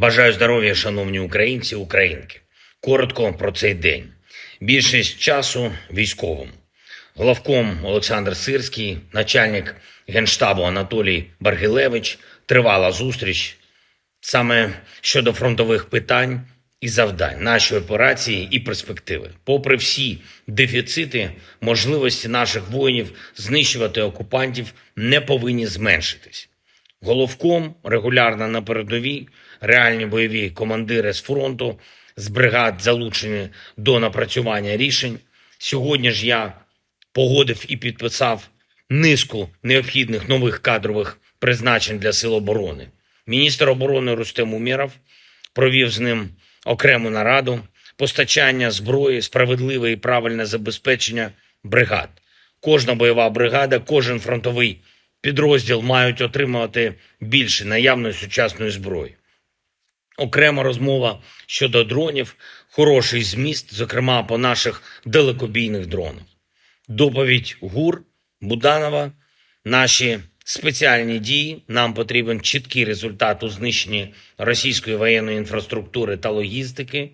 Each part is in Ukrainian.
Бажаю здоров'я, шановні українці, українки. Коротко про цей день. Більшість часу військовим. Главком Олександр Сирський, начальник генштабу Анатолій Баргилевич. Тривала зустріч саме щодо фронтових питань і завдань нашої операції і перспективи. Попри всі дефіцити, можливості наших воїнів знищувати окупантів не повинні зменшитись. Головком регулярно на передовій реальні бойові командири з фронту, з бригад залучені до напрацювання рішень. Сьогодні ж я погодив і підписав низку необхідних нових кадрових призначень для сил оборони. Міністр оборони Рустем Умєров провів з ним окрему нараду, постачання зброї, справедливе і правильне забезпечення бригад. Кожна бойова бригада, кожен фронтовий підрозділ мають отримувати більше наявної сучасної зброї. Окрема розмова щодо дронів, хороший зміст, зокрема по наших далекобійних дронах. Доповідь ГУР Буданова. Наші спеціальні дії. Нам потрібен чіткий результат у знищенні російської воєнної інфраструктури та логістики.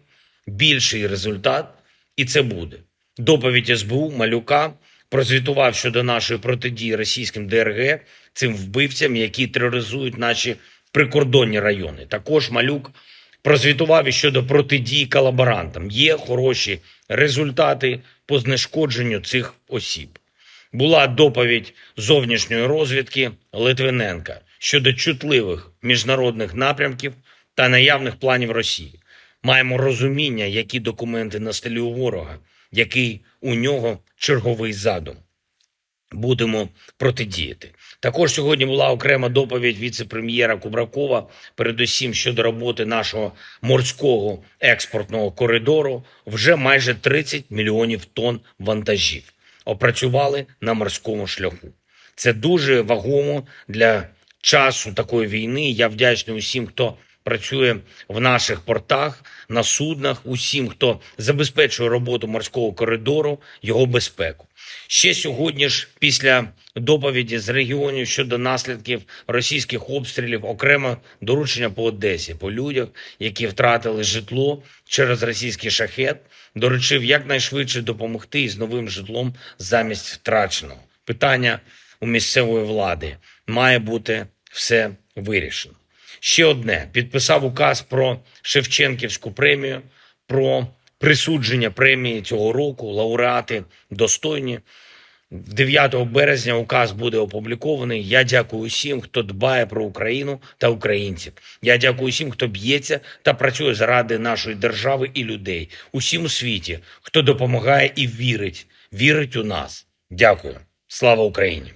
Більший результат, і це буде. Доповідь СБУ Малюка прозвітував щодо нашої протидії російським ДРГ, цим вбивцям, які тероризують наші прикордонні райони. Також Малюк прозвітував і щодо протидії колаборантам. Є хороші результати по знешкодженню цих осіб. Була доповідь зовнішньої розвідки Литвиненка щодо чутливих міжнародних напрямків та наявних планів Росії. Маємо розуміння, які документи на столі у ворога, який у нього черговий задум. Будемо протидіяти. Також сьогодні була окрема доповідь віце-прем'єра Кубракова, передусім щодо роботи нашого морського експортного коридору. Вже майже 30 мільйонів тонн вантажів опрацювали на морському шляху. Це дуже вагомо для часу такої війни. Я вдячний усім, хто працює в наших портах, на суднах, усім, хто забезпечує роботу морського коридору, його безпеку. Ще сьогодні ж, після доповіді з регіонів щодо наслідків російських обстрілів, окремо доручення по Одесі, по людях, які втратили житло через російський шахет, доручив якнайшвидше допомогти із новим житлом замість втраченого. Питання у місцевої влади має бути все вирішено. Ще одне підписав указ про Шевченківську премію, про присудження премії цього року. Лауреати достойні. 9 березня указ буде опублікований. Я дякую усім, хто дбає про Україну та українців. Я дякую усім, хто б'ється та працює заради нашої держави і людей. Усім у світі, хто допомагає і вірить, вірить у нас. Дякую. Слава Україні!